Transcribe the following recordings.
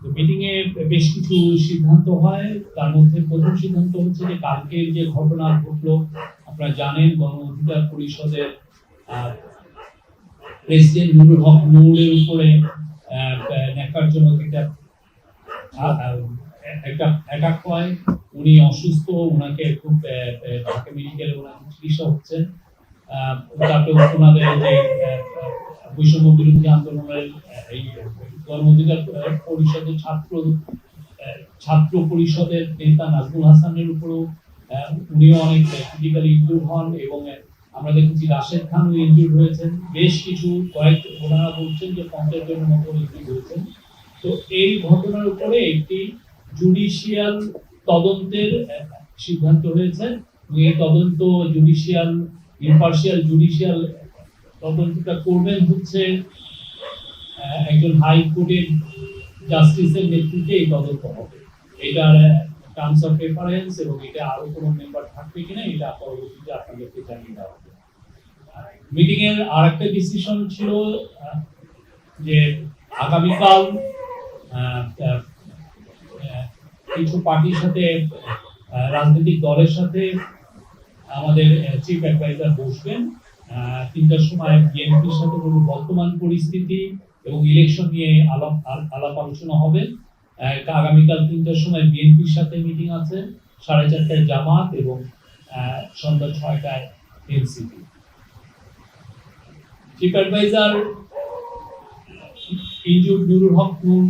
Meeting এ বেশ কিছু সিদ্ধান্ত হয়। তার মধ্যে প্রথম সিদ্ধান্ত হচ্ছে যে কালকের যে ঘটনা ঘটলো আপনারা জানেন গণ অধিকার পরিষদের প্রেসিডেন্ট নুরুল হক উপরে ন্যাক্কারজনক একটা অ্যাটাক হয়। উনি অসুস্থ ওনাকে খুব ঢাকা মেডিকেলে ওনাকে চিকিৎসা হচ্ছে। আহ, তারপরে ওনাদের যে বৈষম্য বিরোধী আন্দোলনের এই গণ অধিকার পরিষদের ছাত্র ছাত্র পরিষদের নেতা নাজমুল হাসানের উপরও উনিও অনেক ক্রিটিক্যালি ইনজুর হন এবং আমরা দেখেছি রাশেদ খানও ইনজুর হয়েছেন। বেশ কিছু কয়েক ওনারা বলছেন যে পঞ্চাশ জনের মতো ইনজুর হয়েছেন। তো এই ঘটনার উপরে একটি জুডিশিয়াল তদন্তের সিদ্ধান্ত হয়েছে। এই তদন্ত জুডিশিয়াল ইম্পার্শিয়াল জুডিশিয়াল তদন্তটা করবেন হচ্ছে একজন হাইকোর্টের জাস্টিসের নেতৃত্বে এই তদন্ত হবে। এটার টার্মস অফ রেফারেন্স এবং এটা আরও কোনো মেম্বার থাকবে কিনা, এটা পরবর্তীতে আপনাদেরকে জানিয়ে দেওয়া হবে। মিটিং এর আরেকটা ডিসিশন ছিল যে আগামীকাল কিছু পার্টির সাথে রাজনৈতিক দলের সাথে আমাদের চিফ অ্যাডভাইজার বসবেন। তিনটার সময় বিএনপির সাথে কোনো বর্তমান পরিস্থিতি এবং ইলেকশন নিয়ে আলাপ আলাপ আলোচনা হবে। আগামীকাল তিনটার সময় বিএনপির সাথে মিটিং আছে, সাড়ে চারটায় জামাত এবং সন্ধ্যা ছয়টায় এনসিপি। চিফ অ্যাডভাইজার ইনজুর নুরুল হক নূর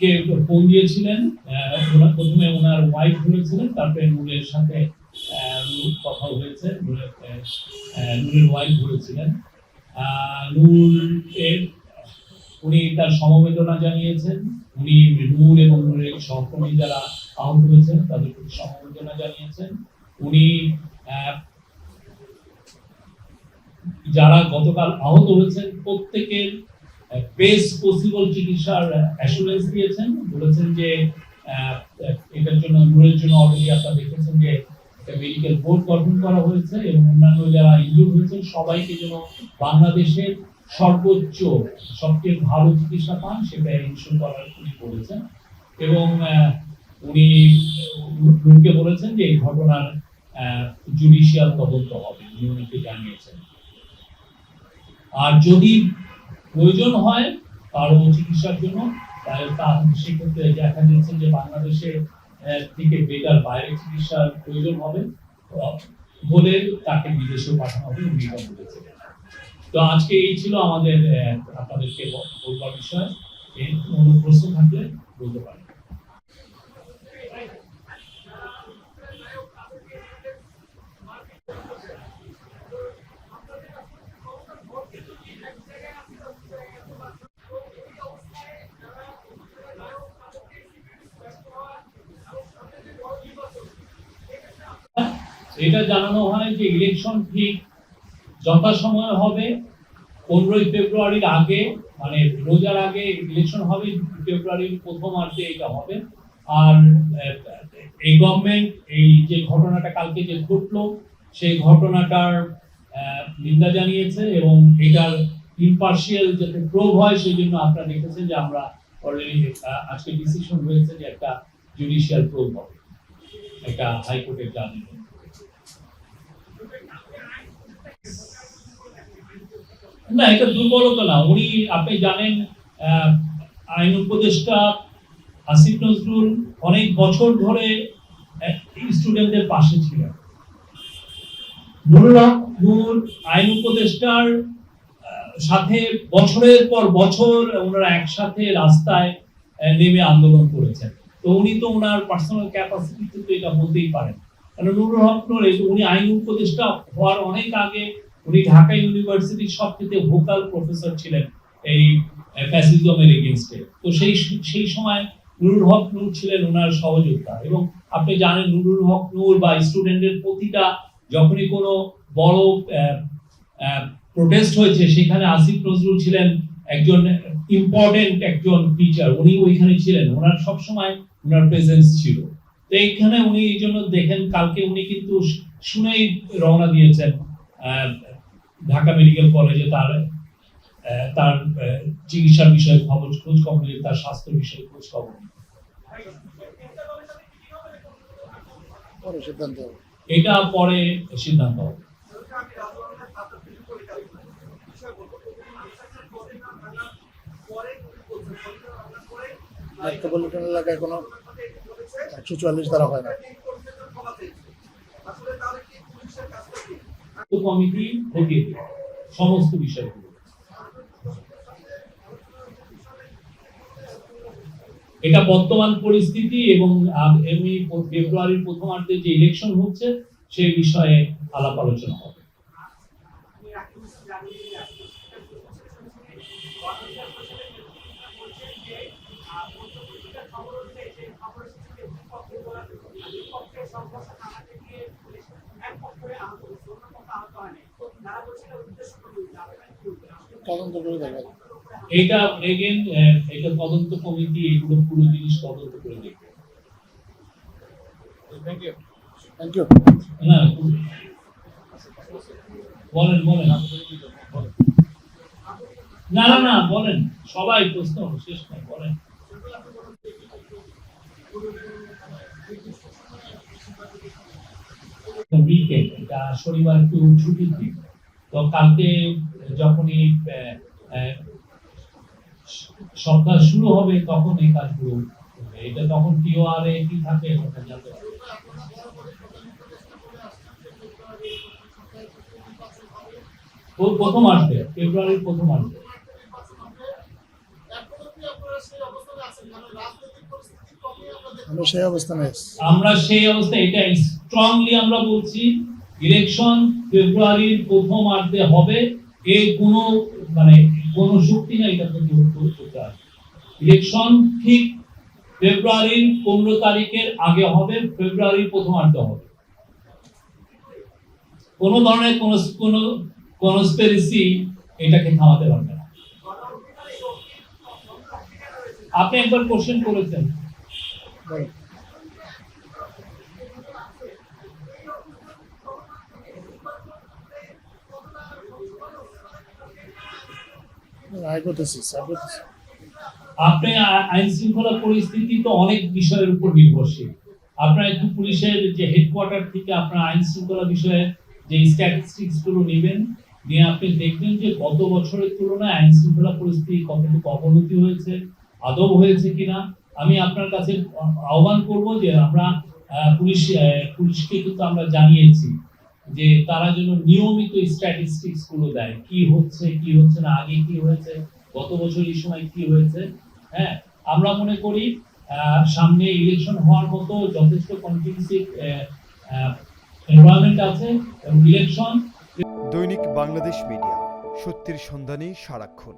কে ফোন দিয়েছিলেন? প্রথমে ওনার ওয়াইফ ধরেছিলেন তারপরে নূরের সাথে কথা হয়েছে নূরের ওয়াইফ আহ, নূর এর উনি তার সমবেদনা জানিয়েছেন উনি নূর এবং নূরের সহকর্মী যারা আহত হয়েছেন তাদের প্রতি সমবেদনা জানিয়েছেন। উনি যারা গতকাল আহত হয়েছেন প্রত্যেকের বেস্ট পসিবল চিকিৎসার অ্যাসুরেন্স দিয়েছেন। বলেছেন যে এটার জন্য নূরের জন্য অলরেডি আপনারা দেখেছেন যে মেডিকেল বোর্ড গঠন করা হয়েছে এবং অন্যান্য যারা ইনজুর হয়েছেন, সবাইকে যেন বাংলাদেশের সর্বোচ্চ, সবচেয়ে ভালো চিকিৎসা পান, সেটা ইনশোর করার উনি বলেছেন। এবং উনি বলেছেন যে, এই ঘটনার জুডিশিয়াল তদন্ত হবে, উনি উনিকে জানিয়েছেন। আর যদি প্রয়োজন হয় কারও চিকিৎসার জন্য। তার সেক্ষেত্রে দেখা যাচ্ছে যে বাংলাদেশে থেকে বেকার বাইরে চিকিৎসার প্রয়োজন হবে। বলে তাকে বিদেশে পাঠানো হবে অঙ্গীকার করেছে। তো আজকে এই ছিল আমাদের আপনাদেরকে বলবার বিষয়। এর কোনো প্রশ্ন থাকলে বলতে পারেন। এটা জানানো হয় যে ইলেকশন ঠিক যথাসময়ে হবে। পনেরোই ফেব্রুয়ারির আগে মানে রোজার আগে ইলেকশন হবে, ফেব্রুয়ারির প্রথমার্ধে এটা হবে। আর এই গভর্নমেন্ট এই যে ঘটনাটা কালকে যে ঘটলো, সেই ঘটনাটার নিন্দা জানিয়েছে এবং এটার ইম্পার্শিয়াল যাতে প্রোভ হয়, সেই জন্য আপনারা দেখেছেন যে আমরা অলরেডি আজকে ডিসিশন হয়েছে যে একটা জুডিশিয়াল প্রোভ হবে। একটা হাইকোর্টের জামিন না, এটা দুর্বলতা না। উনি, আপনি জানেন আইন উপদেষ্টা আসিফ নজরুল অনেক বছর ধরে স্টুডেন্টদের পাশে ছিলেন। নুরুল আইন উপদেষ্টার সাথে বছরের পর বছর ওনারা একসাথে রাস্তায় নেমে আন্দোলন করেছেন। তো উনি তো ওনার পার্সোনাল ক্যাপাসিটিতে তো এটা বলতেই পারেন। কারণ নুরুল হক উনি আইন উপদেষ্টা হওয়ার অনেক আগে উনি ঢাকা ইউনিভার্সিটির সবচেয়ে ভোকাল প্রফেসর ছিলেন এই ফ্যাসিজমের এগেনস্টে তো সেই সেই সময় নুরুল হক নূর ছিলেন ওনার সহযোগিতা এবং আপনি জানেন নুরুল হক নূর বা স্টুডেন্টের প্রতিটা যখনই কোনো বড় প্রোটেস্ট হয়েছে, সেখানে আসিফ নজরুল ছিলেন একজন ইম্পর্টেন্ট একজন টিচার উনি ওইখানে ছিলেন। ওনার সবসময় ওনার প্রেজেন্স ছিল। তো এইখানে উনি এই জন্য দেখেন, কালকে উনি কিন্তু শুনেই রওনা দিয়েছেন ঢাকা মেডিকেল কলেজে তার তার আহ, চিকিৎসা বিষয়ে খবর খোঁজ খবর নিই, তার স্বাস্থ্য বিষয়ে খোঁজ খবর। এটা পরে সিদ্ধান্ত হবে। মেট্রোপলিটন এলাকায় কোনো একশো চুয়াল্লিশ দ্বারা হয় না তো কমিটি থেকে সমস্ত বিষয়গুলো। এটা বর্তমান পরিস্থিতি এবং এমনি ফেব্রুয়ারির প্রথমার্ধে যে ইলেকশন হচ্ছে সেই বিষয়ে আলাপ আলোচনা হবে। তদন্ত করে দেখা এটা এগেন এটা তদন্ত কমিটি এগুলো পুরো জিনিস তদন্ত করে দেখবে। থ্যাংক ইউ না বলেন বলেন। না না না বলেন। সবাই প্রশ্ন শেষ নাই বলেন। উইকেন্ড এটা শনিবার একটু ছুটির দিন। তো কালকে যখনই সপ্তাহ শুরু হবে, তখন এই কাজগুলো এটা তখন টিওআর কি থাকে, ওটা জানতে পারবে। ও প্রথমার্ধে ফেব্রুয়ারির প্রথমার্ধে আমি সেই অবস্থানে আমরা সেই এটা স্ট্রংলি আমরা বলছি ইলেকশন ফেব্রুয়ারির প্রথমার্ধে হবে কোনো মানে কোনো শক্তি এটা ইলেকশন ঠিক ফেব্রুয়ারির পনেরো তারিখের আগে হবে ফেব্রুয়ারির প্রথমার্ধে হবে। কোনো ধরনের কোনো কোনো কনস্পিরেসি এটাকে থামাতে পারবে না। আপনি একবার কোশ্চেন করেছেন। আপনি আইন শৃঙ্খলা পরিস্থিতি তো অনেক বিষয়ের উপর নির্ভরশীল। আপনার একটু পুলিশের যে হেডকোয়ার্টার থেকে আপনার আইন শৃঙ্খলা বিষয়ে যে স্ট্যাটিস্টিক্সগুলো নেবেন, নিয়ে আপনি দেখবেন যে গত বছরের তুলনায় আইন শৃঙ্খলা পরিস্থিতি কতটুকু অবনতি হয়েছে আদব হয়েছে কিনা আমি আপনার কাছে আহ্বান করব যে আমরা পুলিশ পুলিশকে কিন্তু আমরা জানিয়েছি যে তারা যেন নিয়মিত স্ট্যাটিস্টিক্সগুলো দেয়। কি হচ্ছে কি হচ্ছে না, আগে কি হয়েছে, গত বছর এই সময় কি হয়েছে হ্যাঁ? আমরা মনে করি সামনে ইলেকশন হওয়ার মতো যথেষ্ট কনফিডেন্সিভ এনভায়রনমেন্ট আছে এবং ইলেকশন দৈনিক বাংলাদেশ মিডিয়া, সত্যের সন্ধানে সারাক্ষণ।